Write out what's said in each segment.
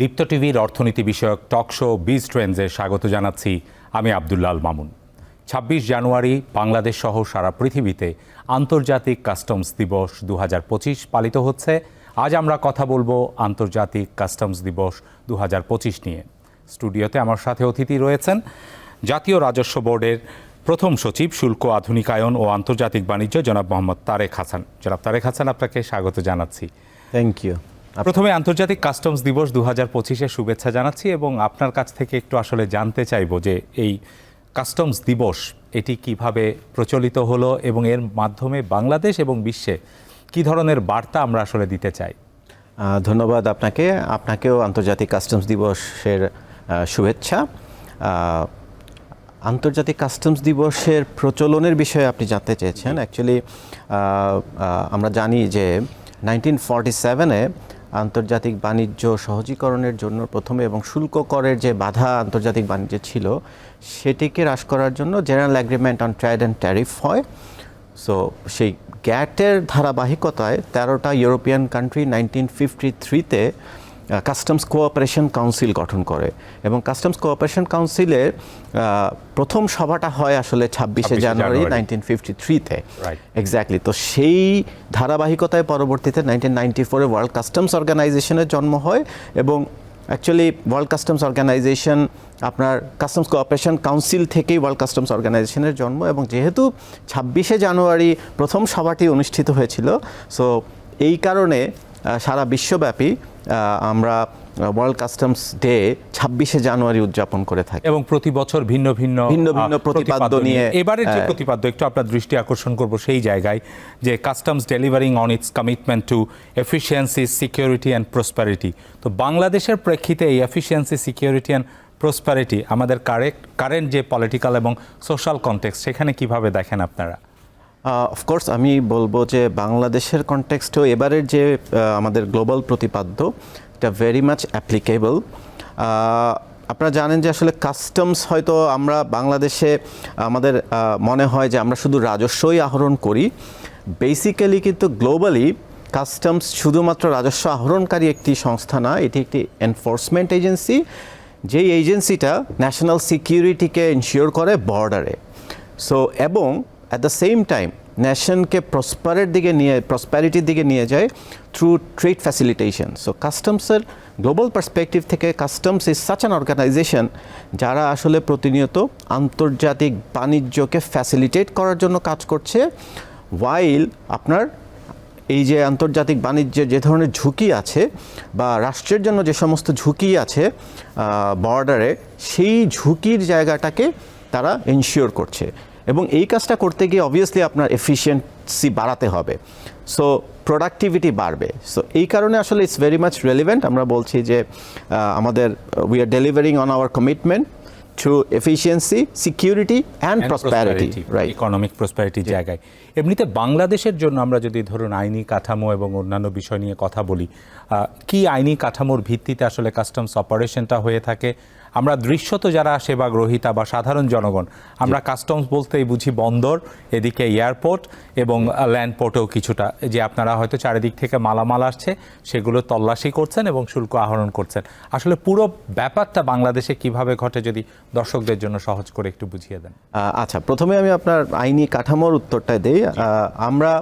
দীপ্ত টিভির অর্থনীতি বিষয়ক টক শো বিজ ট্রেন্ডসে স্বাগত জানাচ্ছি আমি আবদুল্লাল মামুন। ছাব্বিশ জানুয়ারি বাংলাদেশ সহ সারা পৃথিবীতে আন্তর্জাতিক কাস্টমস দিবস দু হাজার পঁচিশ পালিত হচ্ছে। আজ আমরা কথা বলব আন্তর্জাতিক কাস্টমস দিবস দু হাজার পঁচিশ নিয়ে। স্টুডিওতে আমার সাথে অতিথি রয়েছেন জাতীয় রাজস্ব বোর্ডের প্রথম সচিব, শুল্ক আধুনিকায়ন ও আন্তর্জাতিক বাণিজ্য জনাব মোহাম্মদ তারেক হাসান। জনাব তারেক হাসান, আপনাকে স্বাগত জানাচ্ছি। থ্যাংক ইউ প্রথমে আন্তর্জাতিক কাস্টমস দিবস দু হাজার পঁচিশে শুভেচ্ছা জানাচ্ছি এবং আপনার কাছ থেকে একটু আসলে জানতে চাইব যে এই কাস্টমস দিবস এটি কীভাবে প্রচলিত হলো এবং এর মাধ্যমে বাংলাদেশ এবং বিশ্বে কি ধরনের বার্তা আমরা আসলে দিতে চাই? ধন্যবাদ আপনাকে। আপনাকেও আন্তর্জাতিক কাস্টমস দিবসের শুভেচ্ছা। আন্তর্জাতিক কাস্টমস দিবসের প্রচলনের বিষয়ে আপনি জানতে চেয়েছেন। অ্যাকচুয়ালি আমরা জানি যে নাইনটিন ফর্টি সেভেনে আন্তর্জাতিক বাণিজ্য সহজীকরণের জন্য প্রথমে এবং শুল্ক করের যে বাধা আন্তর্জাতিক বাণিজ্যে ছিল, সেটিকে হ্রাস করার জন্য general agreement on trade and tariff হয়। সো সেই গ্যাটের ধারাবাহিকতায় তেরোটা ইউরোপিয়ান কান্ট্রি নাইনটিন ফিফটি থ্রিতে কাস্টমস কোঅপারেশন কাউন্সিল গঠন করে এবং কাস্টমস কোঅপারেশন কাউন্সিলের প্রথম সভাটা হয় আসলে ছাব্বিশে জানুয়ারি। নাইনটিন ফিফটি থ্রিতে এক্স্যাক্টলি তো সেই ধারাবাহিকতায় পরবর্তীতে নাইনটিন নাইনটি ফোরে ওয়ার্ল্ড কাস্টমস অর্গানাইজেশনের জন্ম হয় এবং অ্যাকচুয়ালি ওয়ার্ল্ড কাস্টমস অর্গানাইজেশন আপনার কাস্টমস কোঅপারেশন কাউন্সিল থেকেই ওয়ার্ল্ড কাস্টমস অর্গানাইজেশনের জন্ম এবং যেহেতু ছাব্বিশে জানুয়ারি প্রথম সভাটি অনুষ্ঠিত হয়েছিল সো এই কারণে সারা বিশ্বব্যাপী আমরা ওয়ার্ল্ড কাস্টমস ডে ছাব্বিশে জানুয়ারি উদযাপন করে থাকি। এবং প্রতি বছর ভিন্ন ভিন্ন ভিন্ন ভিন্ন প্রতিপাদ্য নিয়ে, এবারের যে আহ, প্রতিপাদ্য একটু আপনার দৃষ্টি আকর্ষণ করব সেই জায়গায় যে customs delivering on its commitment to efficiency security and prosperity তো বাংলাদেশের প্রেক্ষিতে এই এফিসিয়েন্সি সিকিউরিটি অ্যান্ড প্রসপ্যারিটি আমাদের কারেক্ট কারেন্ট যে পলিটিক্যাল এবং সোশ্যাল কনটেক্সট সেখানে কীভাবে দেখেন আপনারা? অফকোর্স আমি বলব যে বাংলাদেশের কনটেক্সটেও এবারের যে আমাদের গ্লোবাল প্রতিপাদ্য, এটা ভেরি মাচ অ্যাপ্লিকেবল আপনারা জানেন যে আসলে কাস্টমস হয়তো আমরা বাংলাদেশে, আমাদের মনে হয় যে আমরা শুধু রাজস্বই আহরণ করি। বেসিক্যালি কিন্তু গ্লোবালি কাস্টমস শুধুমাত্র রাজস্ব আহরণকারী একটি সংস্থা না, এটি একটি এনফোর্সমেন্ট এজেন্সি যেই এজেন্সিটা ন্যাশনাল সিকিউরিটিকে ইনশিওর করে বর্ডারে সো এবং অ্যাট দ্য সেম টাইম ন্যাশনকে প্রসপারের দিকে নিয়ে প্রসপ্যারিটির দিকে নিয়ে যায় থ্রু ট্রেড ফ্যাসিলিটেশন সো কাস্টমসের গ্লোবাল পার্সপেক্টিভ থেকে customs is such an organisation যারা আসলে প্রতিনিয়ত আন্তর্জাতিক বাণিজ্যকে ফ্যাসিলিটেট করার জন্য কাজ করছে ওয়াইল আপনার এই যে আন্তর্জাতিক বাণিজ্যের যে ধরনের ঝুঁকি আছে বা রাষ্ট্রের জন্য যে সমস্ত ঝুঁকি আছে বর্ডারে সেই ঝুঁকির জায়গাটাকে তারা এনশিওর করছে। এবং এই কাজটা করতে গিয়ে অবভিয়াসলি আপনার এফিসিয়েন্সি বাড়াতে হবে। সো প্রোডাক্টিভিটি বাড়বে। সো এই কারণে আসলে ইটস ভেরি মাচ রেলিভেন্ট আমরা বলছি যে আমাদের we are delivering on our commitment through efficiency security and prosperity right economic প্রসপ্যারিটির জায়গায়। এমনিতে বাংলাদেশের জন্য আমরা যদি ধরুন আইনি কাঠামো এবং অন্যান্য বিষয় নিয়ে কথা বলি কি আইনি কাঠামোর ভিত্তিতে আসলে কাস্টমস অপারেশনটা হয়ে থাকে? আমরা দৃশ্যত যারা সেবা গ্রহীতা বা সাধারণ জনগণ আমরা কাস্টমস বলতেই বুঝি বন্দর এদিকে এয়ারপোর্ট এবং ল্যান্ডপোর্টেও কিছুটা। যে আপনারা হয়তো চারিদিক থেকে মালামাল আসছে সেগুলো তল্লাশি করছেন এবং শুল্ক আহরণ করছেন। আসলে পুরো ব্যাপারটা বাংলাদেশে কীভাবে ঘটে যদি দর্শকদের জন্য সহজ করে একটু বুঝিয়ে দেন। আচ্ছা প্রথমে আমি আপনার আইনি কাঠামোর উত্তরটা দিই। আমরা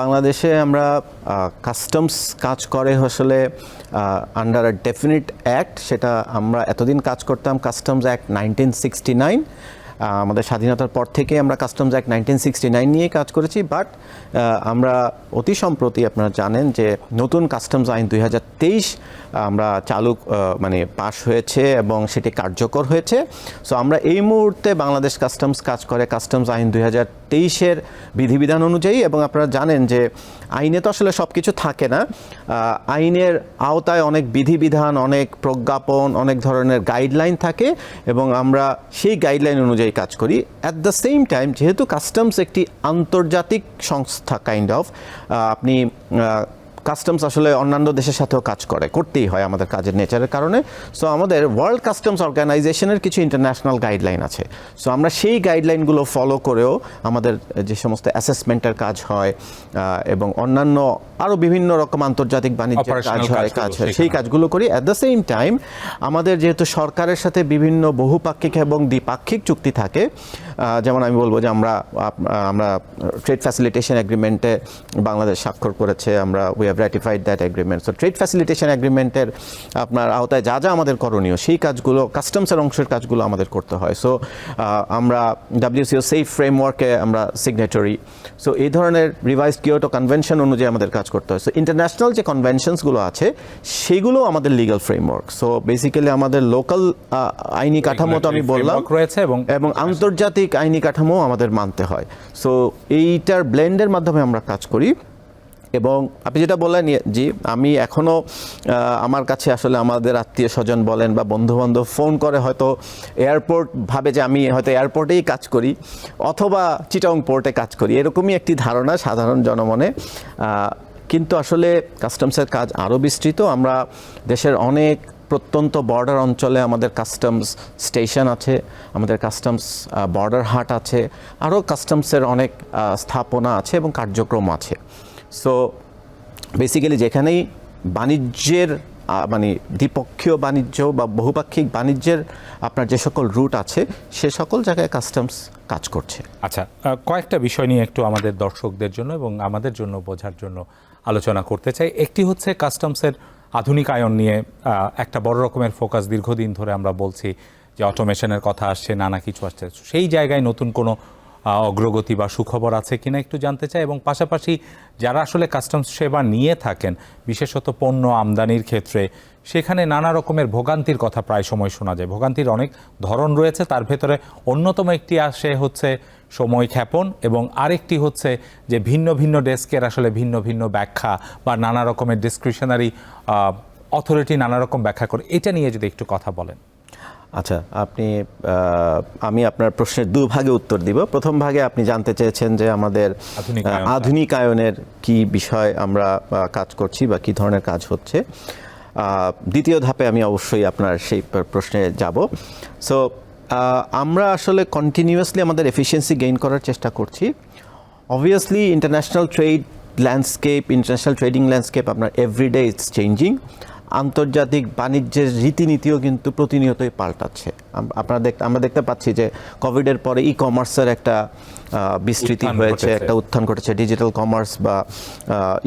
বাংলাদেশে আমরা কাস্টমস কাজ করে আসলে আন্ডার আ ডেফিনিট অ্যাক্ট সেটা আমরা এতদিন কাজ করতাম customs act nineteen sixty nine আমাদের স্বাধীনতার পর থেকে আমরা customs act nineteen sixty nine নিয়ে কাজ করেছি বাট আমরা অতি সম্প্রতি আপনারা জানেন যে নতুন কাস্টমস আইন দুই হাজার তেইশ আমরা চালু মানে পাশ হয়েছে এবং সেটি কার্যকর হয়েছে। সো আমরা এই মুহূর্তে বাংলাদেশ কাস্টমস কাজ করে, কাস্টমস আইন দুই হাজার তেইশের বিধিবিধান অনুযায়ী এবং আপনারা জানেন যে আইনে তো আসলে সব কিছু থাকে না। আইনের আওতায় অনেক বিধিবিধান, অনেক প্রজ্ঞাপন, অনেক ধরনের গাইডলাইন থাকে এবং আমরা সেই গাইডলাইন অনুযায়ী কাজ করি। অ্যাট দ্য সেম টাইম যেহেতু কাস্টমস একটি আন্তর্জাতিক সংস্থা কাইন্ড অফ আপনি কাস্টমস আসলে অন্যান্য দেশের সাথেও কাজ করে। করতেই হয় আমাদের কাজের নেচারের কারণে। সো আমাদের ওয়ার্ল্ড কাস্টমস অর্গানাইজেশনের কিছু ইন্টারন্যাশনাল গাইডলাইন আছে। সো আমরা সেই গাইডলাইনগুলো ফলো করেও আমাদের যে সমস্ত অ্যাসেসমেন্টের কাজ হয় এবং অন্যান্য আরও বিভিন্ন রকম আন্তর্জাতিক বাণিজ্যের কাজ হয় কাজ হয় সেই কাজগুলো করি। অ্যাট দ্য সেম টাইম আমাদের যেহেতু সরকারের সাথে বিভিন্ন বহুপাক্ষিক এবং দ্বিপাক্ষিক চুক্তি থাকে যেমন আমি বলব যে আমরা আমরা ট্রেড ফ্যাসিলিটেশন এগ্রিমেন্টে বাংলাদেশ স্বাক্ষর করেছে আমরা we have ratified that agreement so trade facilitation এগ্রিমেন্টের আপনার আওতায় যা যা আমাদের করণীয় সেই কাজগুলো কাস্টমসের অংশের কাজগুলো আমাদের করতে হয়। সো আমরা ডাব্লিউসিও সেফ ফ্রেমওয়ার্কে আমরা সিগনেটরি সো এই ধরনের রিভাইসড কিয়োটো কনভেনশন অনুযায়ী আমাদের কাজ করতে হয়। সো ইন্টারন্যাশনাল যে কনভেনশনসগুলো আছে সেগুলো আমাদের লিগাল ফ্রেমওয়ার্ক সো বেসিক্যালি আমাদের লোকাল আইনি কাঠামো তো আমি বললাম রয়েছে এবং এবং আন্তর্জাতিক আইনি কাঠামো আমাদের মানতে হয়। সো এইটার ব্লেন্ডের মাধ্যমে আমরা কাজ করি। এবং আপনি যেটা বললেন ইয়ে, জি আমি এখনও আমার কাছে আসলে আমাদের আত্মীয় স্বজন বলেন বা বন্ধু বান্ধব ফোন করে হয়তো এয়ারপোর্ট ভাবে যে আমি হয়তো এয়ারপোর্টেই কাজ করি অথবা চিটাং পোর্টে কাজ করি এরকমই একটি ধারণা সাধারণ জনমনে। কিন্তু আসলে কাস্টমসের কাজ আরও বিস্তৃত। আমরা দেশের অনেক প্রত্যন্ত বর্ডার অঞ্চলে আমাদের কাস্টমস স্টেশন আছে আমাদের কাস্টমস বর্ডার হাট আছে আরও কাস্টমসের অনেক স্থাপনা আছে এবং কার্যক্রম আছে। সো বেসিক্যালি যেখানেই বাণিজ্যের মানে দ্বিপক্ষীয় বাণিজ্য বা বহুপাক্ষিক বাণিজ্যের আপনার যে সকল রুট আছে, সে সকল জায়গায় কাস্টমস কাজ করছে। আচ্ছা কয়েকটা বিষয় নিয়ে একটু আমাদের দর্শকদের জন্য এবং আমাদের জন্য বোঝার জন্য আলোচনা করতে চাই। একটি হচ্ছে কাস্টমসের আধুনিকায়ন নিয়ে একটা বড় রকমের ফোকাস দীর্ঘদিন ধরে আমরা বলছি যে অটোমেশনের কথা আসছে, নানা কিছু আসছে। সেই জায়গায় নতুন কোনো অগ্রগতি বা সুখবর আছে কিনা একটু জানতে চাই। এবং পাশাপাশি যারা আসলে কাস্টমস সেবা নিয়ে থাকেন, বিশেষত পণ্য আমদানির ক্ষেত্রে, সেখানে নানা রকমের ভোগান্তির কথা প্রায় সময় শোনা যায়। ভোগান্তির অনেক ধরন রয়েছে, তার ভেতরে অন্যতম একটি আসে হচ্ছে সময় ক্ষেপণ এবং আরেকটি হচ্ছে যে ভিন্ন ভিন্ন ডেস্কের আসলে ভিন্ন ভিন্ন ব্যাখ্যা বা নানা রকমের ডিসক্রিশনারি অথরিটি নানা রকম ব্যাখ্যা করে। এটা নিয়ে যদি একটু কথা বলেন। আচ্ছা আপনি আমি আপনার প্রশ্নের দুভাগে উত্তর দিব। প্রথম ভাগে আপনি জানতে চেয়েছেন যে আমাদের আধুনিকায়নের কি বিষয় আমরা কাজ করছি বা কি ধরনের কাজ হচ্ছে। দ্বিতীয় ধাপে আমি অবশ্যই আপনার সেই প্রশ্নে যাব। সো আমরা আসলে কন্টিনিউয়াসলি আমাদের এফিসিয়েন্সি গেইন করার চেষ্টা করছি। Obviously international trade landscape international trading landscape আপনার এভরিডে ইটস চেঞ্জিং আন্তর্জাতিক বাণিজ্যের রীতিনীতিও কিন্তু প্রতিনিয়তই পাল্টাচ্ছে। আপনারা দেখতে আমরা দেখতে পাচ্ছি যে কোভিডের পরে ই কমার্সের একটা বিস্তৃতি হয়েছে একটা উত্থান ঘটেছে ডিজিটাল কমার্স বা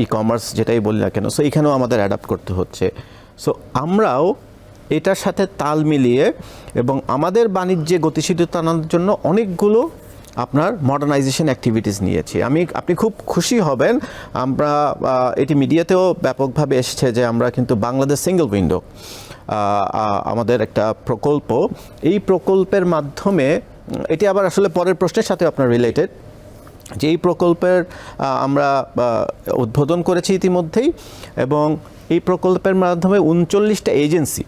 ই কমার্স যেটাই বলি না কেন। সো এখানেও আমাদের অ্যাডাপ্ট করতে হচ্ছে। সো আমরাও এটার সাথে তাল মিলিয়ে এবং আমাদের বাণিজ্যে গতিশীলতা আনার জন্য অনেকগুলো আপনার মডার্নাইজেশন অ্যাক্টিভিটিস নিয়েছি। আমি, আপনি খুব খুশি হবেন। আমরা এটি মিডিয়াতেও ব্যাপকভাবে এসেছে যে আমরা কিন্তু বাংলাদেশ সিঙ্গেল উইন্ডো আমাদের একটা প্রকল্প। এই প্রকল্পের মাধ্যমে, এটি আবার আসলে পরের প্রশ্নের সাথে আপনার রিলেটেড যে এই প্রকল্পের আমরা উদ্বোধন করেছি ইতিমধ্যেই এবং এই প্রকল্পের মাধ্যমে উনচল্লিশটা এজেন্সি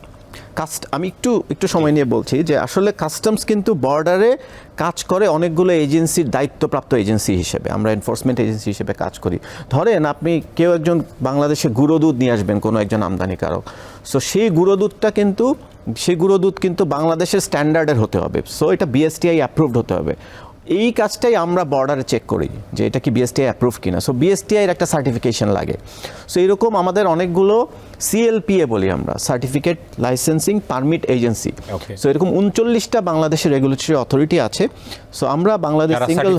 কাস্ট আমি একটু একটু সময় নিয়ে বলছি যে আসলে কাস্টমস কিন্তু বর্ডারে কাজ করে অনেকগুলো এজেন্সির দায়িত্বপ্রাপ্ত এজেন্সি হিসেবে। আমরা এনফোর্সমেন্ট এজেন্সি হিসেবে কাজ করি। ধরেন আপনি কেউ একজন বাংলাদেশে গুঁড়ো দুধ নিয়ে আসবেন, কোনো একজন আমদানিকারক সো সেই গুঁড়ো দুধটা কিন্তু, সেই গুঁড়ো দুধ কিন্তু বাংলাদেশের স্ট্যান্ডার্ডের হতে হবে। সো এটা বিএসটিআই অ্যাপ্রুভড হতে হবে। এই কাজটাই আমরা বর্ডারে চেক করি যে এটা কি বিএসটিআই অ্যাপ্রুভ কিনা। সো বিএসটিআই এর একটা সার্টিফিকেশন লাগে। সো এরকম আমাদের অনেকগুলো সিএলপিএ বলি আমরা certificate licensing permit agency so এরকম উনচল্লিশটা বাংলাদেশের রেগুলেটরি অথরিটি আছে। সো আমরা বাংলাদেশ সিঙ্গেল।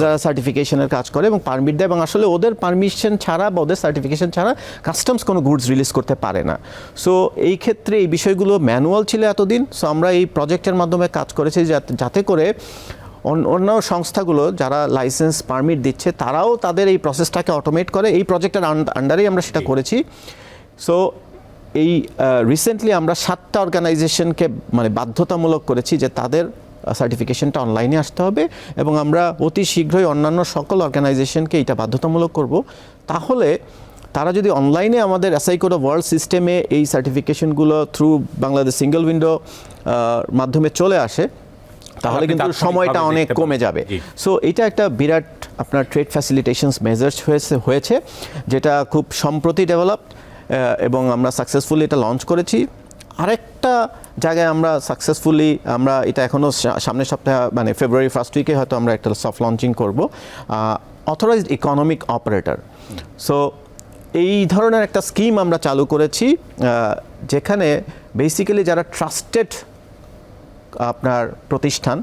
যারা সার্টিফিকেশনের কাজ করে এবং পারমিট দেয় এবং আসলে ওদের পারমিশন ছাড়া বা ওদের সার্টিফিকেশন ছাড়া কাস্টমস কোনো গুডস রিলিজ করতে পারে না। সো এই ক্ষেত্রে এই বিষয়গুলো ম্যানুয়াল ছিল এতদিন। সো আমরা এই প্রজেক্টের মাধ্যমে কাজ করেছি যাতে- করে অন্য সংস্থাগুলো যারা লাইসেন্স পারমিট দিচ্ছে তারাও তাদের এই প্রসেসটাকে অটোমেট করে। এই প্রজেক্টের আন্ডারেই আমরা সেটা করেছি। সো এই রিসেন্টলি আমরা সাতটা অর্গানাইজেশনকে মানে বাধ্যতামূলক করেছি যে তাদের সার্টিফিকেশনটা অনলাইনে আসতে হবে এবং আমরা অতি শীঘ্রই অন্যান্য সকল অর্গানাইজেশনকে এটা বাধ্যতামূলক করব। তাহলে তারা যদি অনলাইনে আমাদের অ্যাসাই করে ওয়ার্ল্ড সিস্টেমে এই সার্টিফিকেশনগুলো থ্রু বাংলাদেশ সিঙ্গেল উইন্ডো মাধ্যমে চলে আসে তাহলে কিন্তু সময়টা অনেক কমে যাবে। সো এটা একটা বিরাট আপনার ট্রেড ফ্যাসিলিটেশনস মেজার্স হয়েছে হয়েছে যেটা খুব সম্প্রতি ডেভেলপ এবং আমরা সাকসেসফুলি এটা লঞ্চ করেছি। আরেকটা জায়গায় আমরা সাকসেসফুলি আমরা এটা এখনও সামনের সপ্তাহে মানে ফেব্রুয়ারি ফার্স্ট উইকে হয়তো আমরা একটা সফট লঞ্চিং করব। অথরাইজড ইকোনমিক অপারেটর সো এই ধরনের একটা স্কিম আমরা চালু করেছি যেখানে বেসিক্যালি যারা ট্রাস্টেড আপনার প্রতিষ্ঠান,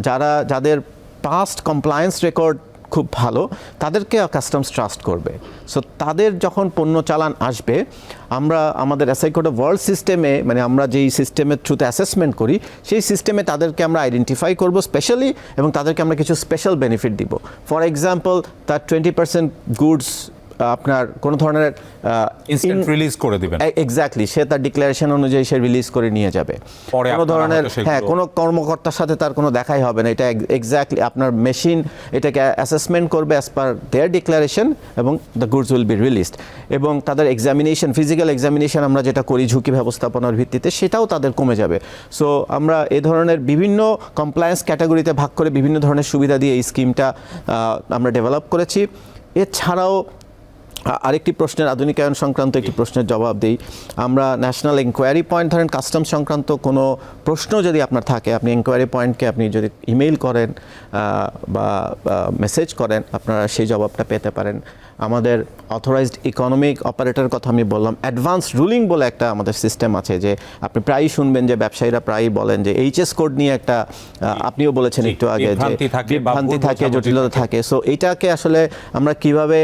যারা, যাদের পাস্ট কমপ্লায়েন্স রেকর্ড খুব ভালো, তাদেরকে কাস্টমস ট্রাস্ট করবে। সো তাদের যখন পণ্য চালান আসবে, আমরা, আমাদের অ্যাসাইকোড ওয়ার্ল্ড সিস্টেমে মানে আমরা যেই সিস্টেমের থ্রুতে অ্যাসেসমেন্ট করি, সেই সিস্টেমে তাদেরকে আমরা আইডেন্টিফাই করব স্পেশালি এবং তাদেরকে আমরা কিছু স্পেশাল বেনিফিট দিব। ফর এক্সাম্পল তার টোয়েন্টি পার্সেন্ট গুডস আপনার কোনো ধরনের ইনস্ট্যান্ট রিলিজ করে দিবেন। এক্স্যাক্টলি সে তার ডিক্লারেশন অনুযায়ী সে রিলিজ করে নিয়ে যাবে। কোনো ধরনের হ্যাঁ কোনো কর্মকর্তার সাথে তার কোনো দেখাই হবে না। এটা এক্স্যাক্টলি আপনার মেশিন এটাকে অ্যাসেসমেন্ট করবে অ্যাজ পার দেয়ার ডিক্লারেশন এবং the goods will be released এবং তাদের এক্সামিনেশন ফিজিক্যাল এক্সামিনেশন আমরা যেটা করি ঝুঁকি ব্যবস্থাপনার ভিত্তিতে সেটাও তাদের কমে যাবে। সো আমরা এ ধরনের বিভিন্ন কমপ্লায়েন্স ক্যাটাগরিতে ভাগ করে বিভিন্ন ধরনের সুবিধা দিয়ে এই স্কিমটা আমরা ডেভেলপ করেছি। এছাড়াও আরেকটি প্রশ্নের আধুনিকায়ন সংক্রান্ত একটি প্রশ্নের জবাব দিই। আমরা ন্যাশনাল এনকোয়ারি পয়েন্ট ধরেন কাস্টম সংক্রান্ত কোনো প্রশ্ন যদি আপনার থাকে, আপনি এনকোয়ারি পয়েন্টকে আপনি যদি ইমেইল করেন বা মেসেজ করেন, আপনারা সেই জবাবটা পেতে পারেন। আমাদের অথরাইজড ইকোনমিক অপারেটর কথা আমি বললাম অ্যাডভান্স রুলিং বলে একটা আমাদের সিস্টেম আছে যে আপনি প্রায়ই শুনবেন যে ব্যবসায়ীরা প্রায়ই বলেন যে এইচএস কোড নিয়ে একটা আপনিও বলেছেন একটু আগে যে বিভ্রান্তি থাকে জটিলতা থাকে। সো এটাকে আসলে আমরা কীভাবে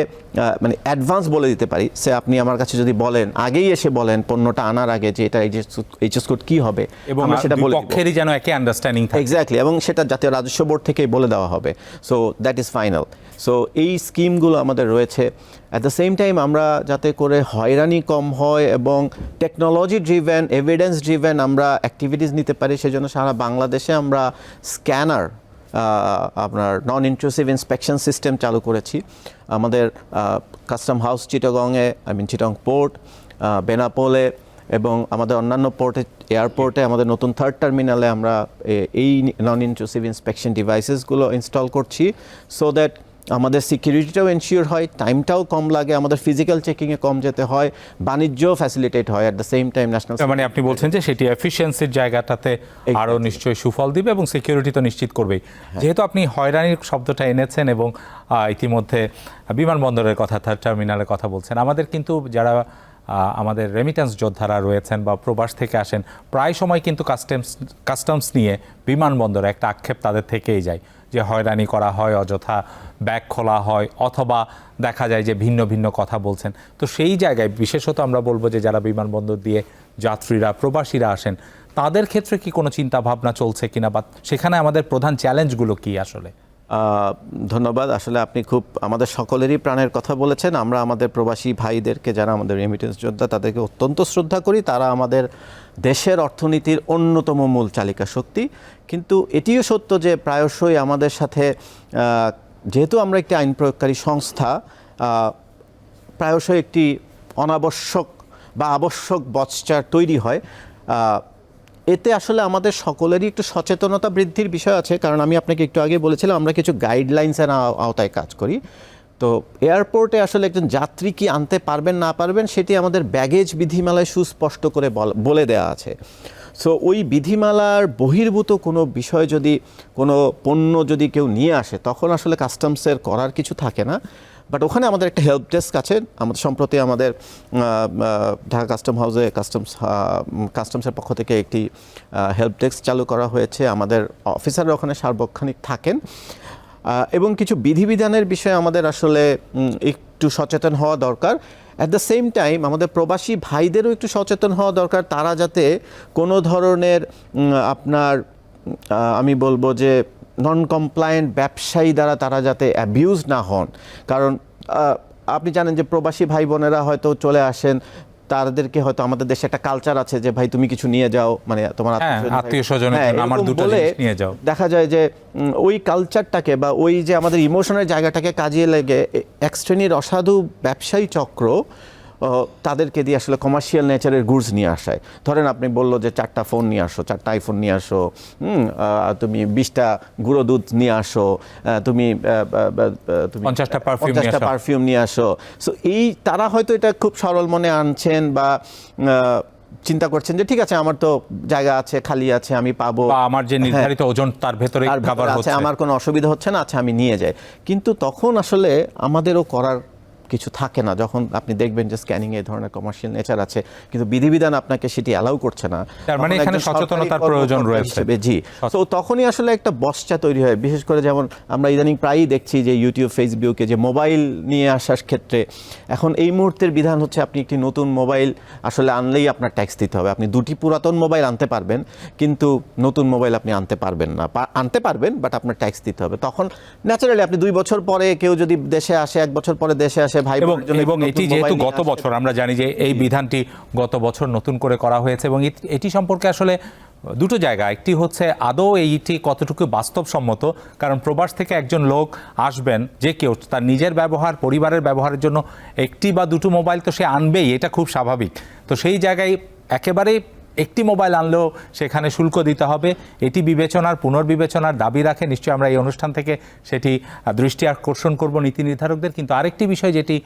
মানে অ্যাডভান্স বলে দিতে পারি? সে আপনি আমার কাছে যদি বলেন আগেই এসে বলেন পণ্যটা আনার আগে যে এটা এইচএস কোড কি হবে এবং সেটা বলে। পক্ষেরই যেন একে আন্ডারস্ট্যান্ডিং থাকে। এক্স্যাক্টলি এবং সেটা জাতীয় রাজস্ব বোর্ড থেকেই বলে দেওয়া হবে। So that is final so এই স্কিমগুলো আমাদের রয়েছে। অ্যাট দ্য সেম টাইম আমরা যাতে করে হয়রানি কম হয় এবং টেকনোলজি ড্রিভেন এভিডেন্স ড্রিভেন আমরা অ্যাক্টিভিটিস নিতে পারি, সেজন্য সারা বাংলাদেশে আমরা স্ক্যানার আপনার নন ইন্ট্রুসিভ ইন্সপেকশন সিস্টেম চালু করেছি। আমাদের কাস্টম হাউস চিটাগংয়ে আই মিন চিটং পোর্ট বেনাপোলে এবং আমাদের অন্যান্য পোর্টে এয়ারপোর্টে আমাদের নতুন থার্ড টার্মিনালে আমরা এই নন ইনট্রুসিভ ইন্সপেকশন ডিভাইসেসগুলো ইনস্টল করছি। সো দ্যাট আমাদের সিকিউরিটিটাও এনশিওর হয় টাইমটাও কম লাগে আমাদের ফিজিক্যাল চেকিংয়ে কম যেতে হয় বাণিজ্যও ফ্যাসিলিটেট হয় at the same time national মানে আপনি বলছেন যে সেটি এফিসিয়েন্সির জায়গাটাতে আরও নিশ্চয়ই সুফল দিবে এবং সিকিউরিটি তো নিশ্চিত করবেই। যেহেতু আপনি হয়রানির শব্দটা এনেছেন এবং ইতিমধ্যে বিমানবন্দরের কথা থার্ড টার্মিনালের কথা বলছেন আমাদের কিন্তু যারা আমাদের রেমিটেন্স যোদ্ধারা রয়েছেন বা প্রবাস থেকে আসেন প্রায় সময় কিন্তু কাস্টমস কাস্টমস নিয়ে বিমানবন্দরে একটা আক্ষেপ তাদের থেকেই যায়। যে হয়রানি করা হয়, অযথা ব্যাগ খোলা হয়, অথবা দেখা যায় যে ভিন্ন ভিন্ন কথা বলছেন। তো সেই জায়গায় বিশেষত আমরা বলব যে যারা বিমানবন্দর দিয়ে যাত্রীরা, প্রবাসীরা আসেন, তাদের ক্ষেত্রে কি কোনো চিন্তা ভাবনা চলছে কিনা? বা সেখানে আমাদের প্রধান চ্যালেঞ্জগুলো কি আসলে? ধন্যবাদ। আসলে আপনি খুব আমাদের সকলেরই প্রাণের কথা বলেছেন। আমরা আমাদের প্রবাসী ভাইদেরকে, যারা আমাদের রেমিটেন্স যোদ্ধা, তাদেরকে অত্যন্ত শ্রদ্ধা করি। তারা আমাদের দেশের অর্থনীতির অন্যতম মূল চালিকা শক্তি। কিন্তু এটিও সত্য যে প্রায়শই আমাদের সাথে যেহেতু আমরা একটি আইন প্রয়োগকারী সংস্থা প্রায়শই একটি অনাবশ্যক বা আবশ্যক বচচার তৈরি হয়। এতে আসলে আমাদের সকলেরই একটু সচেতনতা বৃদ্ধির বিষয় আছে, কারণ আমি আপনাকে একটু আগে বলেছিলাম আমরা কিছু গাইডলাইন্সের আও- আওতায় কাজ করি। তো এয়ারপোর্টে আসলে একজন যাত্রী কি আনতে পারবেন, না পারবেন সেটি আমাদের ব্যাগেজ বিধিমালায় সুস্পষ্ট করে বলে দেওয়া আছে। সো ওই বিধিমালার বহির্ভূত কোনো বিষয় যদি কোনো পণ্য যদি কেউ নিয়ে আসে, তখন আসলে কাস্টমসের করার কিছু থাকে না। বাট ওখানে আমাদের একটা হেল্প ডেস্ক আছে। আমাদের সম্প্রতি আমাদের ঢাকা কাস্টম হাউসে কাস্টমস কাস্টমসের পক্ষ থেকে একটি হেল্প ডেস্ক চালু করা হয়েছে। আমাদের অফিসাররা ওখানে সার্বক্ষণিক থাকেন। এবং কিছু বিধিবিধানের বিষয়ে আমাদের আসলে একটু সচেতন হওয়া দরকার। অ্যাট দ্য সেম টাইম আমাদের প্রবাসী ভাইদেরও একটু সচেতন হওয়া দরকার। তারা যাতে কোনো ধরনের আপনার আমি বলব যে নন কমপ্লায়েন্ট ব্যবসায়ী দ্বারা তারা যাতে অ্যাবিউজ না হন কারণ আপনি জানেন যে প্রবাসী ভাই বোনেরা হয়তো চলে আসেন তাদেরকে হয়তো আমাদের দেশে একটা কালচার আছে যে ভাই তুমি কিছু নিয়ে যাও মানে তোমার আত্মীয় স্বজন হ্যাঁ, আমার দুটো জিনিস নিয়ে যাও। দেখা যায় যে ওই কালচারটাকে বা ওই যে আমাদের ইমোশনের জায়গাটাকে কাজে লেগে এক শ্রেণির অসাধু ব্যবসায়ী চক্র তাদেরকে দিয়ে আসলে কমার্শিয়াল নেচারের গুডস নিয়ে আসায়। ধরেন আপনি বলল যে চারটা ফোন নিয়ে আসো চারটা আইফোন নিয়ে আসো তুমি বিশটা গুঁড়ো দুধ নিয়ে আসো তুমি আহ, আহ, আহ, তুমি 50টা perfume নিয়ে পঞ্চাশটা পারফিউম নিয়ে আসো। সো এই তারা হয়তো এটা খুব সরল মনে আনছেন বা চিন্তা করছেন যে ঠিক আছে আমার তো জায়গা আছে খালি আছে আমি পাবো। বা আমার যে নির্ধারিত ওজন তার ভেতরে আমার কোনো অসুবিধা হচ্ছে না আচ্ছা আমি নিয়ে যাই। কিন্তু তখন আসলে আমাদেরও করার কিছু থাকে না। যখন আপনি দেখবেন যে স্ক্যানিং এ ধরনের কমার্শিয়াল নেচার আছে কিন্তু বিধিবিধান আপনাকে সেটি অ্যালাউ করছে না। তার মানে এখানে সচেতনতার প্রয়োজন রয়েছে। জি। তো তখনই আসলে একটা বস্চা তৈরি হয়। বিশেষ করে যেমন আমরা ইদানিং প্রায়ই দেখছি যে ইউটিউব ফেসবুকে যে মোবাইল নিয়ে আসার ক্ষেত্রে এখন এই মুহূর্তের বিধান হচ্ছে আপনি একটি নতুন মোবাইল আসলে আনলেই আপনার ট্যাক্স দিতে হবে। আপনি দুটি পুরাতন মোবাইল আনতে পারবেন কিন্তু নতুন মোবাইল আপনি আনতে পারবেন না। আনতে পারবেন বাট আপনার ট্যাক্স দিতে হবে। তখন ন্যাচারালি আপনি দুই বছর পরে কেউ যদি দেশে আসে এক বছর পরে দেশে আসে ভাই এবং এটি যেহেতু গত বছর আমরা জানি যে এই বিধানটি গত বছর নতুন করে করা হয়েছে এবং এটি- সম্পর্কে আসলে দুটো জায়গা। একটি হচ্ছে আদৌ এইটি কতটুকু বাস্তবসম্মত? কারণ প্রবাস থেকে একজন লোক আসবেন যে কেউ তার নিজের ব্যবহার পরিবারের ব্যবহারের জন্য একটি বা দুটো মোবাইল তো সে আনবেই এটা খুব স্বাভাবিক। তো সেই জায়গায় একেবারে একটি মোবাইল আনলেও সেখানে শুল্ক দিতে হবে। এটি বিবেচনার, পুনর্বিবেচনার দাবি রাখে। নিশ্চয়ই আমরা এই অনুষ্ঠান থেকে সেটি দৃষ্টি আকর্ষণ করব নীতি নির্ধারকদের। কিন্তু আরেকটি বিষয় যেটি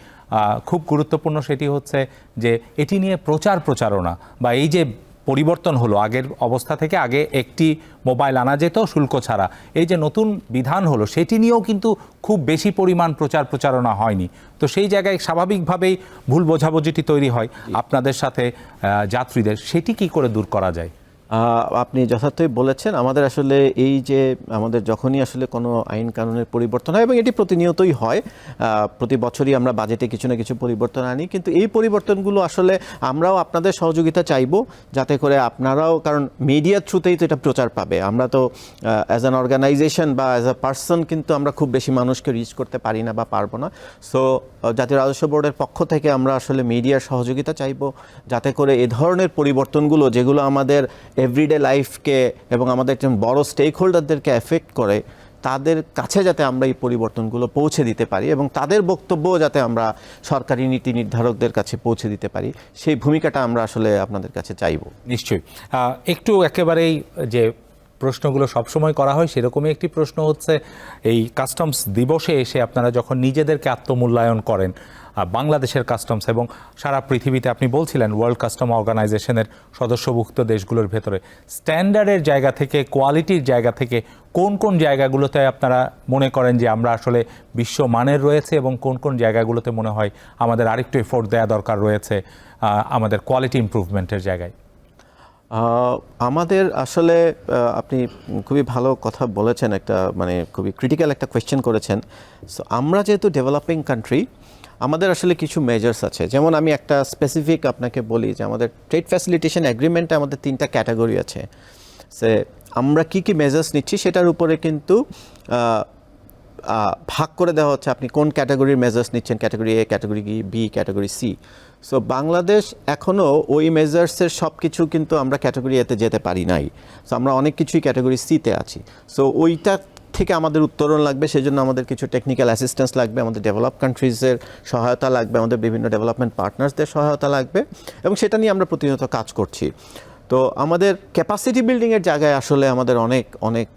খুব গুরুত্বপূর্ণ সেটি হচ্ছে যে এটি নিয়ে প্রচার প্রচারণা বা এই যে পরিবর্তন হলো। আগের অবস্থা থেকে আগে একটি মোবাইল আনা যেত শুল্ক ছাড়া। এই যে নতুন বিধান হলো, সেটি নিয়েও কিন্তু খুব বেশি পরিমাণ প্রচার প্রচারণা হয়নি। তো সেই জায়গায় স্বাভাবিকভাবেই ভুল বোঝাবুঝিটি তৈরি হয়। আপনাদের সাথে যাত্রীদের, সেটি কি করে দূর করা যায়? আপনি যথার্থই বলেছেন, আমাদের আসলে এই যে আমাদের যখনই আসলে কোনো আইন কানুনের পরিবর্তন হয়, এবং এটি প্রতিনিয়তই হয় প্রতি বছরই আমরা বাজেটে কিছু না কিছু পরিবর্তন আনি, কিন্তু এই পরিবর্তনগুলো আসলে আমরাও আপনাদের সহযোগিতা চাইব, যাতে করে আপনারাও, কারণ মিডিয়ার থ্রুতেই তো এটা প্রচার পাবে। আমরা তো অ্যাজ অ্যান অর্গানাইজেশন বা অ্যাজ আ পার্সন কিন্তু আমরা খুব বেশি মানুষকে রিচ করতে পারি না বা পারব না। সো জাতীয় রাজস্ব বোর্ডের পক্ষ থেকে আমরা আসলে মিডিয়ার সহযোগিতা চাইব, যাতে করে এ ধরনের পরিবর্তনগুলো, যেগুলো আমাদের এভরিডে লাইফকে এবং আমাদের একজন বড় স্টেক হোল্ডারদেরকে এফেক্ট করে, তাদের কাছে যাতে আমরা এই পরিবর্তনগুলো পৌঁছে দিতে পারি এবং তাদের বক্তব্য যাতে আমরা সরকারি নীতি নির্ধারকদের কাছে পৌঁছে দিতে পারি, সেই ভূমিকাটা আমরা আসলে আপনাদের কাছে চাইব। নিশ্চয়ই। একটু একেবারেই যে প্রশ্নগুলো সবসময় করা হয় সেরকমই একটি প্রশ্ন হচ্ছে, এই কাস্টমস দিবসে এসে আপনারা যখন নিজেদেরকে আত্মমূল্যায়ন করেন বাংলাদেশের কাস্টমস এবং সারা পৃথিবীতে আপনি বলছিলেন ওয়ার্ল্ড কাস্টম অর্গানাইজেশনের সদস্যভুক্ত দেশগুলোর ভেতরে। স্ট্যান্ডার্ডের জায়গা থেকে কোয়ালিটির জায়গা থেকে কোন কোন জায়গাগুলোতে আপনারা মনে করেন যে আমরা আসলে বিশ্ব মানের রয়েছে এবং কোন কোন জায়গাগুলোতে মনে হয় আমাদের আরেকটু এফোর্ট দেওয়া দরকার রয়েছে আমাদের কোয়ালিটি ইমপ্রুভমেন্টের জায়গায়? আমাদের আসলে আপনি খুবই ভালো কথা বলেছেন একটা মানে খুবই ক্রিটিক্যাল একটা কোয়েশ্চেন করেছেন। সো আমরা যেহেতু ডেভেলপিং কান্ট্রি আমাদের আসলে কিছু মেজার্স আছে। যেমন আমি একটা স্পেসিফিক আপনাকে বলি যে আমাদের ট্রেড ফ্যাসিলিটেশন অ্যাগ্রিমেন্টে আমাদের তিনটা ক্যাটাগরি আছে। সে আমরা কি কি মেজার্স নিচ্ছি সেটার উপরে কিন্তু ভাগ করে দেওয়া হচ্ছে আপনি কোন ক্যাটাগরির মেজার্স নিচ্ছেন category A category B category C so Bangladesh এখনও ওই মেজার্সের সব কিছু কিন্তু আমরা ক্যাটাগরি এতে যেতে পারি নাই। সো আমরা অনেক কিছুই ক্যাটাগরি সিতে আছি। সো ওইটা থেকে আমাদের উত্তরণ লাগবে সেই জন্য আমাদের কিছু টেকনিক্যাল অ্যাসিস্ট্যান্স লাগবে, আমাদের ডেভেলপ কান্ট্রিজের সহায়তা লাগবে, আমাদের বিভিন্ন ডেভেলপমেন্ট পার্টনার্সদের সহায়তা লাগবে, এবং সেটা নিয়ে আমরা প্রতিনিয়ত কাজ করছি। তো আমাদের ক্যাপাসিটি বিল্ডিংয়ের জায়গায় আসলে আমাদের অনেক অনেক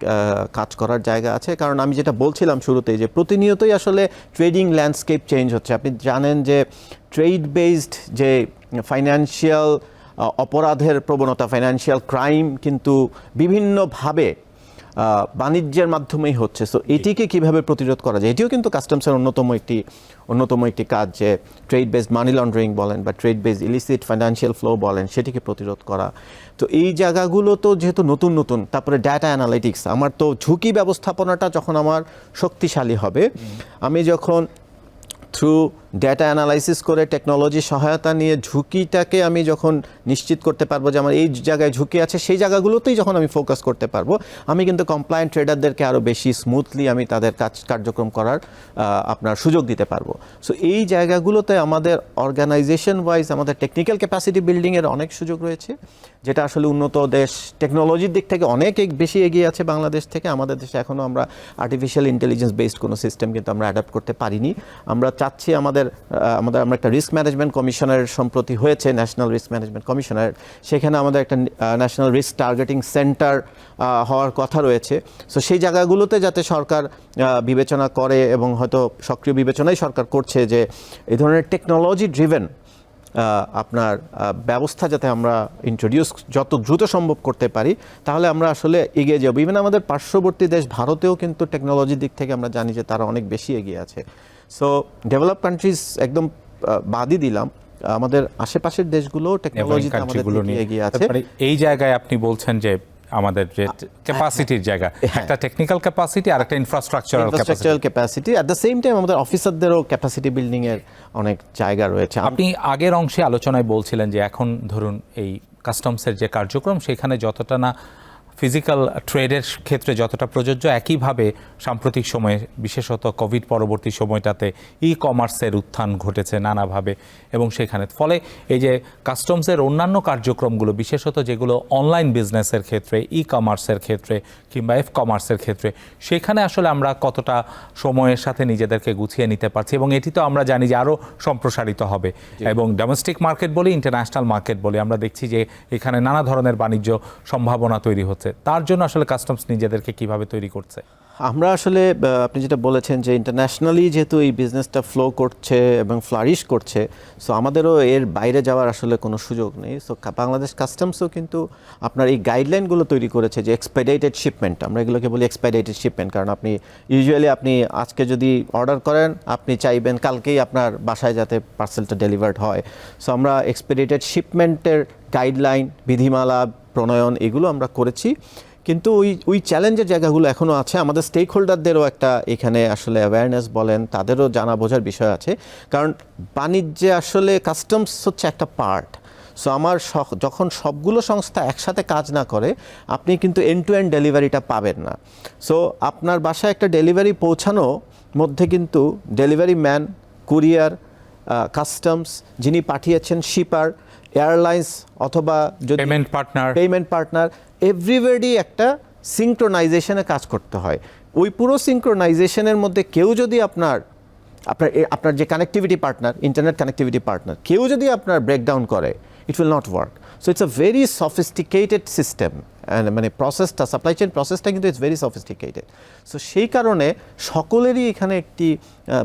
কাজ করার জায়গা আছে। কারণ আমি যেটা বলছিলাম শুরুতেই যে প্রতিনিয়তই আসলে ট্রেডিং ল্যান্ডস্কেপ চেঞ্জ হচ্ছে। আপনি জানেন যে ট্রেড বেসড যে ফাইন্যান্সিয়াল অপরাধের প্রবণতা ফাইন্যান্সিয়াল ক্রাইম কিন্তু বিভিন্নভাবে বাণিজ্যের মাধ্যমেই হচ্ছে। সো এটিকে কীভাবে প্রতিরোধ করা যায়? এটিও কিন্তু কাস্টমসের অন্যতম একটি অন্যতম একটি কাজ যে ট্রেড বেসড মানি লন্ডারিং বলেন বা trade based illicit financial flow বলেন সেটিকে প্রতিরোধ করা। তো এই জায়গাগুলো তো যেহেতু নতুন নতুন তারপরে ডাটা অ্যানালিটিক্স আমার তো ঝুঁকি ব্যবস্থাপনাটা যখন আমার শক্তিশালী হবে আমি যখন থ্রু ডেটা অ্যানালাইসিস করে টেকনোলজি সহায়তা নিয়ে ঝুঁকিটাকে আমি যখন নিশ্চিত করতে পারব যে আমার এই জায়গায় ঝুঁকি আছে, সেই জায়গাগুলোতেই যখন আমি ফোকাস করতে পারব, আমি কিন্তু কমপ্লায়েন্ট ট্রেডারদেরকে আরও বেশি স্মুথলি আমি তাদের কাজ, কার্যক্রম করার আপনার সুযোগ দিতে পারব। সো এই জায়গাগুলোতে আমাদের অর্গানাইজেশন ওয়াইজ আমাদের টেকনিক্যাল ক্যাপাসিটি বিল্ডিংয়ের অনেক সুযোগ রয়েছে, যেটা আসলে উন্নত দেশ টেকনোলজির দিক থেকে অনেক বেশি এগিয়ে আছে বাংলাদেশ থেকে। আমাদের দেশে এখনও আমরা আর্টিফিশিয়াল ইন্টেলিজেন্স বেসড কোনো সিস্টেম কিন্তু আমরা অ্যাডাপ্ট করতে পারিনি। আমরা চাচ্ছি আমাদের আমাদের আমাদের, আমরা একটা রিস্ক ম্যানেজমেন্ট কমিশনের সম্প্রতি হয়েছে ন্যাশনাল রিস্ক ম্যানেজমেন্ট কমিশনের সেখানে আমাদের একটা ন্যাশনাল রিস্ক টার্গেটিং সেন্টার হওয়ার কথা রয়েছে। সো সেই জায়গাগুলোতে যাতে সরকার বিবেচনা করে এবং হয়তো সক্রিয় বিবেচনাই সরকার করছে যে, এই ধরনের টেকনোলজি ড্রিভেন আপনার ব্যবস্থা যাতে আমরা ইন্ট্রোডিউস যত দ্রুত সম্ভব করতে পারি, তাহলে আমরা আসলে এগিয়ে যাব। ইভেন আমাদের পার্শ্ববর্তী দেশ, ভারতেও কিন্তু টেকনোলজির দিক থেকে আমরা জানি যে তারা অনেক বেশি এগিয়ে আছে। সো ডেভেলপ কান্ট্রিজ একদম বাদই দিলাম। আমাদের আশেপাশের দেশগুলো টেকনোলজিতে আমাদের এগিয়ে আছে। এই জায়গায় আপনি বলছেন যে আমাদের যে ক্যাপাসিটির জায়গা একটা টেকনিক্যাল ক্যাপাসিটি আর একটা infrastructural infrastructural capacity at the same time আমাদের অফিসারদেরও ক্যাপাসিটি বিল্ডিং এর অনেক জায়গা রয়েছে। আপনি আগের অংশে আলোচনায় বলছিলেন যে এখন ধরুন এই কাস্টমসের যে কার্যক্রম সেখানে যতটা না ফিজিক্যাল ট্রেডের ক্ষেত্রে যতটা প্রযোজ্য একইভাবে সাম্প্রতিক সময়ে বিশেষত কোভিড পরবর্তী সময়টাতে ই কমার্সের উত্থান ঘটেছে নানাভাবে এবং সেখানে। ফলে এই যে কাস্টমসের অন্যান্য কার্যক্রমগুলো বিশেষত যেগুলো অনলাইন বিজনেসের ক্ষেত্রে ই কমার্সের ক্ষেত্রে কিংবা এফ কমার্সের ক্ষেত্রে সেখানে আসলে আমরা কতটা সময়ের সাথে নিজেদেরকে গুছিয়ে নিতে পারছি এবং এটি তো আমরা জানি যে আরও সম্প্রসারিত হবে। এবং ডোমেস্টিক মার্কেট বলি ইন্টারন্যাশনাল মার্কেট বলি আমরা দেখছি যে এখানে নানা ধরনের বাণিজ্য সম্ভাবনা তৈরি হচ্ছে। তার জন্য আসলে কাস্টমস নিজেদেরকে কীভাবে তৈরি করছে? আমরা আসলে আপনি যেটা বলেছেন যে ইন্টারন্যাশনালি যেহেতু এই বিজনেসটা ফ্লো করছে এবং ফ্লারিশ করছে সো আমাদেরও এর বাইরে যাওয়ার আসলে কোনো সুযোগ নেই। সো বাংলাদেশ কাস্টমসও কিন্তু আপনার এই গাইডলাইনগুলো তৈরি করেছে যে এক্সপেডাইটেড শিপমেন্ট আমরা এগুলোকে বলি এক্সপেডাইটেড শিপমেন্ট কারণ আপনি ইউজুয়ালি আপনি আজকে যদি অর্ডার করেন, আপনি চাইবেন কালকেই আপনার বাসায় যাতে পার্সেলটা ডেলিভার্ড হয়। সো আমরা এক্সপেডাইটেড শিপমেন্টের গাইডলাইন বিধিমালা প্রণয়ন এগুলো আমরা করেছি। কিন্তু ওই ওই চ্যালেঞ্জের জায়গাগুলো এখনও আছে। আমাদের স্টেক হোল্ডারদেরও একটা এখানে আসলে অ্যাওয়ারনেস বলেন, তাদেরও জানা বোঝার বিষয় আছে। কারণ বাণিজ্যে আসলে কাস্টমস হচ্ছে একটা পার্ট সো আমার যখন সবগুলো সংস্থা একসাথে কাজ না করে, আপনি কিন্তু এন্ড টু এন্ড ডেলিভারিটা পাবেন না। সো আপনার বাসায় একটা ডেলিভারি পৌঁছানো মধ্যে কিন্তু ডেলিভারি ম্যান কুরিয়ার কাস্টমস যিনি পাঠিয়েছেন শিপার এয়ারলাইন্স অথবা যদি payment partner payment partner everybody একটা সিঙ্ক্রোনাইজেশনে কাজ করতে হয়। ওই পুরো সিঙ্ক্রোনাইজেশনের মধ্যে কেউ যদি আপনার আপনার আপনার যে connectivity partner internet connectivity partner কেউ যদি আপনার ব্রেকডাউন করে it will not work so it's a very sophisticated system মানে প্রসেসটা সাপ্লাই চেন প্রসেসটা কিন্তু ইটস ভেরি সফিস্টিকেটেড সো সেই কারণে সকলেরই এখানে একটি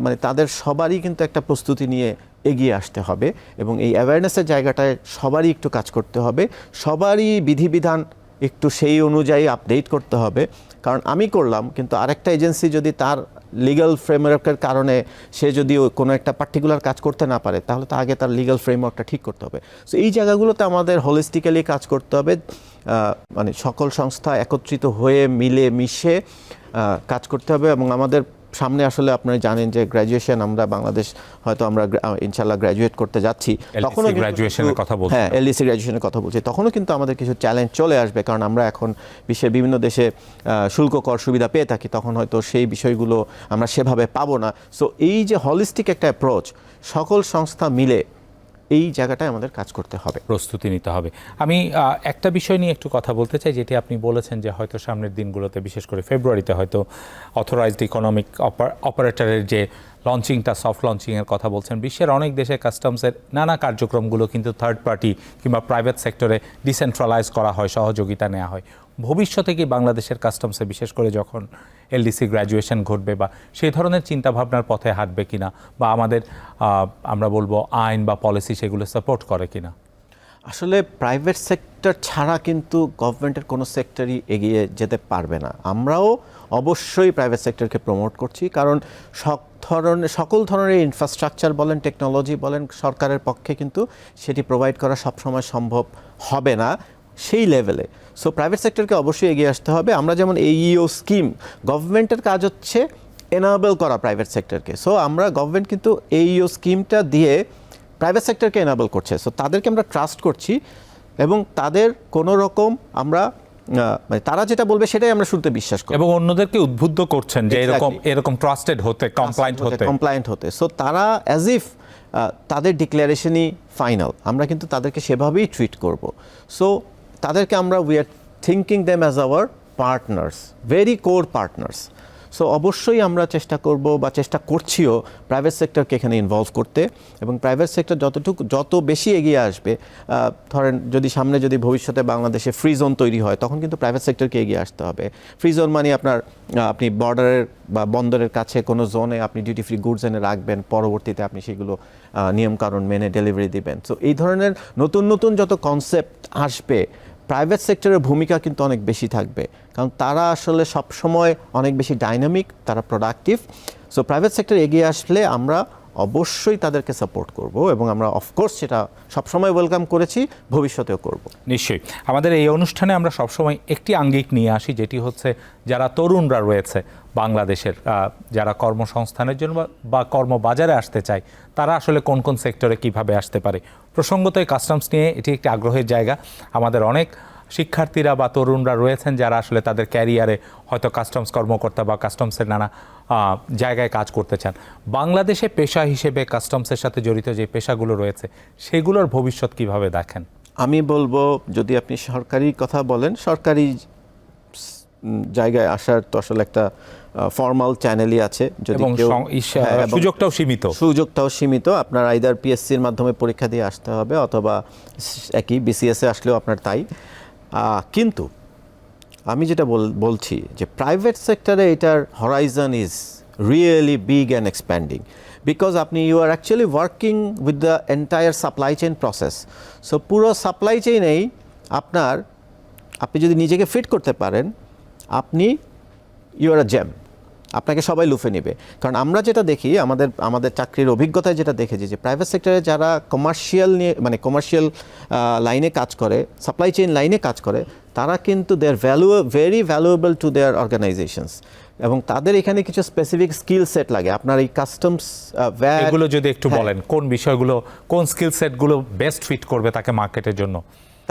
মানে তাদের সবারই কিন্তু একটা প্রস্তুতি নিয়ে এগিয়ে আসতে হবে এবং এই অ্যাওয়ারনেসের জায়গাটায় সবারই একটু কাজ করতে হবে। সবারই বিধিবিধান একটু সেই অনুযায়ী আপডেট করতে হবে। কারণ আমি করলাম, কিন্তু আরেকটা এজেন্সি যদি তার লিগ্যাল ফ্রেমওয়ার্কের কারণে সে যদি কোনো একটা পার্টিকুলার কাজ করতে না পারে, তাহলে তো আগে তার লিগাল ফ্রেমওয়ার্কটা ঠিক করতে হবে। সো এই জায়গাগুলোতে আমাদের হোলিস্টিক্যালি কাজ করতে হবে। মানে সকল সংস্থা একত্রিত হয়ে, মিলে, মিশে কাজ করতে হবে এবং আমাদের সামনে আসলে আপনারা জানেন যে গ্র্যাজুয়েশন আমরা বাংলাদেশ হয়তো আমরা ইনশাল্লাহ গ্র্যাজুয়েট করতে যাচ্ছি তখনও গ্র্যাজুয়েশনের কথা বলছি হ্যাঁ এলডিসি গ্র্যাজুয়েশনের কথা বলছি। তখনও কিন্তু আমাদের কিছু চ্যালেঞ্জ চলে আসবে কারণ আমরা এখন বিশ্বের বিভিন্ন দেশে শুল্ক কর সুবিধা পেয়ে থাকি তখন হয়তো সেই বিষয়গুলো আমরা সেভাবে পাবো না। সো এই যে হলিস্টিক একটা অ্যাপ্রোচ সকল সংস্থা মিলে এই জায়গাটায় আমাদের কাজ করতে হবে। প্রস্তুতি নিতে হবে। আমি একটা বিষয় নিয়ে একটু কথা বলতে চাই, যেটি আপনি বলেছেন যে হয়তো সামনের দিনগুলোতে, বিশেষ করে ফেব্রুয়ারিতে হয়তো অথরাইজড ইকোনমিক অপারেটরের যে লঞ্চিংটা সফট লঞ্চিংয়ের কথা বলছেন, বিশ্বের অনেক দেশে কাস্টমসের নানা কার্যক্রমগুলো কিন্তু থার্ড পার্টি কিংবা প্রাইভেট সেক্টরে ডিসেন্ট্রালাইজ করা হয়, সহযোগিতা নেওয়া হয়। ভবিষ্যতে কি বাংলাদেশের কাস্টমসে বিশেষ করে যখন এলডিসি গ্র্যাজুয়েশন ঘটবে বা সেই ধরনের চিন্তাভাবনার পথে হাঁটবে কিনা বা আমাদের আমরা বলব আইন বা পলিসি সেগুলো সাপোর্ট করে কিনা? আসলে প্রাইভেট সেক্টর ছাড়া কিন্তু গভর্নমেন্টের কোনো সেক্টরই এগিয়ে যেতে পারবে না। আমরাও অবশ্যই প্রাইভেট সেক্টরকে প্রমোট করছি কারণ সব ধরনের সকল ধরনের ইনফ্রাস্ট্রাকচার বলেন টেকনোলজি বলেন, সরকারের পক্ষে কিন্তু সেটি প্রোভাইড করা সবসময় সম্ভব হবে না। সেই লেভেলে সো প্রাইভেট সেক্টরকে অবশ্যই এগিয়ে আসতে হবে। আমরা যেমন এইও স্কিম গভর্নমেন্টের কাজ হচ্ছে এনাবেল করা প্রাইভেট সেক্টরকে সো আমরা গভর্নমেন্ট কিন্তু এইও স্কিমটা দিয়ে প্রাইভেট সেক্টরকে এনাবেল করছে। সো তাদেরকে আমরা ট্রাস্ট করছি এবং তাদের কোনো রকম আমরা মানে তারা যেটা বলবে সেটাই আমরা শুনতে বিশ্বাস করি। এবং অন্যদেরকে উদ্বুদ্ধ করছেন যে এরকম এরকম ট্রাস্টেড হতে কমপ্লায়েন্ট হতে কমপ্লায়েন্ট হতে। সো তারা অ্যাজ ইফ তাদের ডিক্লারেশনই ফাইনাল আমরা কিন্তু তাদেরকে সেভাবেই ট্রিট করব। সো তাদেরকে আমরা we are thinking them as our partners very core partners so অবশ্যই আমরা চেষ্টা করব বা চেষ্টা করছিও প্রাইভেট সেক্টরকে এখানে ইনভলভ করতে এবং প্রাইভেট সেক্টর যতটুকু, যত বেশি এগিয়ে আসবে ধরেন যদি সামনে যদি ভবিষ্যতে বাংলাদেশে ফ্রি জোন তৈরি হয়, তখন কিন্তু প্রাইভেট সেক্টরকে এগিয়ে আসতে হবে। ফ্রি জোন মানে আপনার আপনি বর্ডারের বা বন্দরের কাছে কোনো জোনে আপনি ডিউটি ফ্রি গুডস এনে রাখবেন, পরবর্তীতে আপনি সেগুলো নিয়মকানুন মেনে ডেলিভারি দিবেন। সো এই ধরনের নতুন নতুন যত কনসেপ্ট আসবে প্রাইভেট সেক্টরের ভূমিকা কিন্তু অনেক বেশি থাকবে। কারণ তারা আসলে সবসময় অনেক বেশি ডাইনামিক তারা প্রোডাক্টিভ সো প্রাইভেট সেক্টর এগিয়ে আসলে আমরা অবশ্যই তাদেরকে সাপোর্ট করব এবং আমরা অফকোর্স সেটা সবসময় ওয়েলকাম করেছি, ভবিষ্যতেও করব। নিশ্চয়ই। আমাদের এই অনুষ্ঠানে আমরা সবসময় একটি আঙ্গিক নিয়ে আসি, যেটি হচ্ছে যারা তরুণরা রয়েছে বাংলাদেশের যারা কর্মসংস্থানের জন্য বা- কর্মবাজারে আসতে চায়, তারা আসলে কোন কোন সেক্টরে কীভাবে আসতে পারে? প্রসঙ্গত এই কাস্টমস নিয়ে এটি একটি আগ্রহের জায়গা। আমাদের অনেক শিক্ষার্থীরা বা তরুণরা রয়েছেন যারা আসলে তাদের ক্যারিয়ারে হয়তো কাস্টমস কর্মকর্তা বা কাস্টমসের নানা জায়গায় কাজ করতে চান। বাংলাদেশে পেশা হিসেবে কাস্টমসের সাথে জড়িত যে পেশাগুলো রয়েছে সেগুলোর ভবিষ্যৎ কীভাবে দেখেন? আমি বলব যদি আপনি সরকারি কথা বলেন সরকারি জায়গায় আসার তো আসলে একটা ফর্মাল চ্যানেলই আছে। যদি হ্যাঁ, সুযোগটাও সীমিত। সুযোগটাও সীমিত। আপনার আইদার পিএসসির মাধ্যমে পরীক্ষা দিয়ে আসতে হবে অথবা একই বিসিএসে আসলেও আপনার তাই। কিন্তু আমি যেটা বল- বলছি যে প্রাইভেট সেক্টরে এটার horizon is really big and expanding because আপনি you are actually working with the entire supply chain process so পুরো সাপ্লাই চেইনেই আপনার, আপনি যদি নিজেকে ফিট করতে পারেন, আপনি ইউ আর আ জ্যাম আপনাকে সবাই লুফে নেবে। কারণ আমরা যেটা দেখি আমাদের আমাদের চাকরির অভিজ্ঞতায় যেটা দেখেছি যে প্রাইভেট সেক্টরে যারা কমার্শিয়াল নিয়ে মানে কমার্শিয়াল লাইনে কাজ করে সাপ্লাই চেইন লাইনে কাজ করে তারা কিন্তু their value very valuable to their organisations এবং তাদের এখানে কিছু স্পেসিফিক স্কিল সেট লাগে। আপনার এই কাস্টমস এগুলো যদি একটু হ্যাঁ। বলেন কোন বিষয়গুলো কোন স্কিল সেটগুলো বেস্ট ফিট করবে তাকে মার্কেটের জন্য?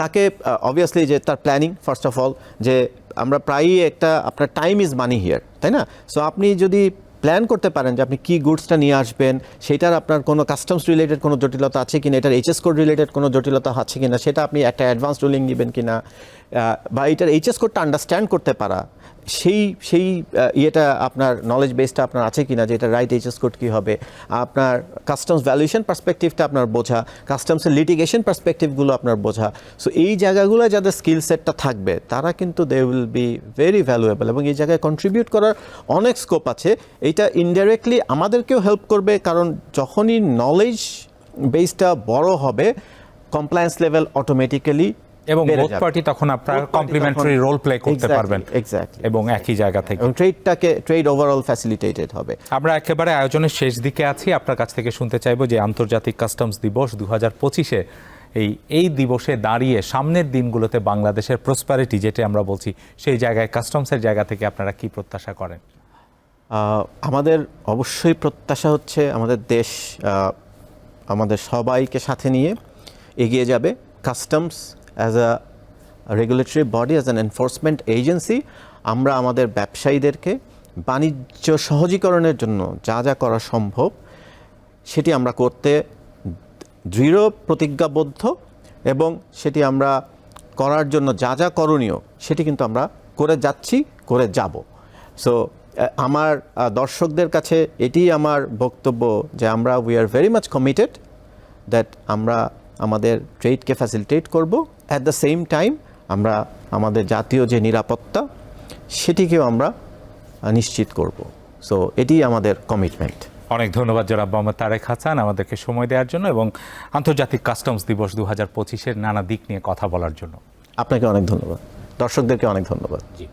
তাকে অবভিয়াসলি যে তার প্ল্যানিং ফার্স্ট অফ অল যে আমরা প্রায়ই একটা, আপনার টাইম ইজ মানি হিয়ার তাই না? সো আপনি যদি প্ল্যান করতে পারেন যে আপনি কী গুডসটা নিয়ে আসবেন, সেটার আপনার কোনো কাস্টমস রিলেটেড কোনো জটিলতা আছে কি না এটার এইচএস কোড রিলেটেড কোনো জটিলতা আছে কিনা, সেটা আপনি একটা অ্যাডভান্স রুলিং নেবেন কিনা বা এটার এইচএস কোডটা আন্ডারস্ট্যান্ড করতে পারা। সেই সেই ইয়েটা আপনার নলেজ বেসটা আপনার আছে কিনা, যে এটা রাইট এইচএস কোড কী হবে, আপনার কাস্টমস ভ্যালুয়েশন পার্সপেক্টিভটা আপনার বোঝা কাস্টমসের লিটিগেশন পার্সপেক্টিভগুলো আপনার বোঝা। সো এই জায়গাগুলো যাদের স্কিল সেটটা থাকবে, তারা কিন্তু they will be very valuable এবং এই জায়গায় কন্ট্রিবিউট করার অনেক স্কোপ আছে। এইটা ইনডাইরেক্টলি আমাদেরকেও হেল্প করবে, কারণ যখনই নলেজ বেসটা বড় হবে কমপ্লায়েন্স লেভেল অটোমেটিক্যালি এবং বোথ পার্টি তখন আপনার কমপ্লিমেন্টারি রোল প্লে করতে পারবেন এক্স্যাক্টলি এবং একই জায়গা থেকে। এবং ট্রেডটাকে ট্রেড ওভারঅল ফ্যাসিলিটেটেড হবে। আমরা একেবারে আয়োজনের শেষ দিকে আছি। আপনার কাছ থেকে শুনতে চাইব যে আন্তর্জাতিক কাস্টমস দিবস দু হাজার পঁচিশে এই এই দিবসে দাঁড়িয়ে সামনের দিনগুলোতে বাংলাদেশের প্রসপারিটি যেটা আমরা বলছি সেই জায়গায় কাস্টমসের জায়গা থেকে আপনারা কি প্রত্যাশা করেন? আহ, আমাদের অবশ্যই প্রত্যাশা হচ্ছে আমাদের দেশ আমাদের সবাইকে সাথে নিয়ে এগিয়ে যাবে। Customs as a regulatory body as an enforcement agency আমরা আমাদের ব্যবসায়ীদেরকে বাণিজ্য সহজীকরণের জন্য যা যা করা সম্ভব, সেটি আমরা করতে দৃঢ়, প্রতিজ্ঞাবদ্ধ এবং সেটি আমরা করার জন্য যা যা করণীয়, সেটি কিন্তু আমরা করে যাচ্ছি, করে যাব। সো আমার দর্শকদের কাছে এটি আমার বক্তব্য যে আমরা we are very much committed that আমরা আমাদের ট্রেডকে ফ্যাসিলিটেট করব। অ্যাট দ্য সেম টাইম আমরা আমাদের জাতীয় যে নিরাপত্তা সেটিকেও আমরা নিশ্চিত করব। সো এটি আমাদের কমিটমেন্ট অনেক ধন্যবাদ জনাব মোহাম্মদ তারেক হাসান আমাদেরকে সময় দেওয়ার জন্য এবং আন্তর্জাতিক কাস্টমস দিবস দু হাজার পঁচিশের নানা দিক নিয়ে কথা বলার জন্য। আপনাকে অনেক ধন্যবাদ। দর্শকদেরকে অনেক ধন্যবাদ। জি।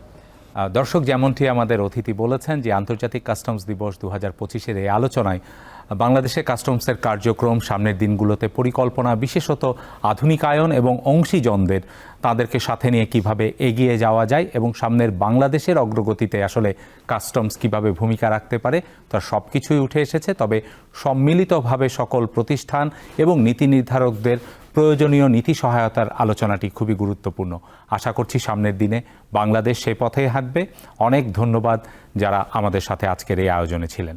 দর্শক যেমনটি আমাদের অতিথি বলেছেন যে আন্তর্জাতিক কাস্টমস দিবস দু হাজার পঁচিশের এই আলোচনায় বাংলাদেশে কাস্টমসের কার্যক্রম সামনের দিনগুলোতে পরিকল্পনা, বিশেষত আধুনিকায়ন এবং অংশীজনদের, তাদেরকে সাথে নিয়ে কীভাবে এগিয়ে যাওয়া যায় এবং সামনের বাংলাদেশের অগ্রগতিতে আসলে কাস্টমস কীভাবে ভূমিকা রাখতে পারে তার সব কিছুই উঠে এসেছে। তবে সম্মিলিতভাবে সকল প্রতিষ্ঠান এবং নীতি নির্ধারকদের প্রয়োজনীয় নীতি সহায়তার আলোচনাটি খুবই গুরুত্বপূর্ণ। আশা করছি সামনের দিনে বাংলাদেশ সে পথে হাঁটবে। অনেক ধন্যবাদ যারা আমাদের সাথে আজকের এই আয়োজনে ছিলেন।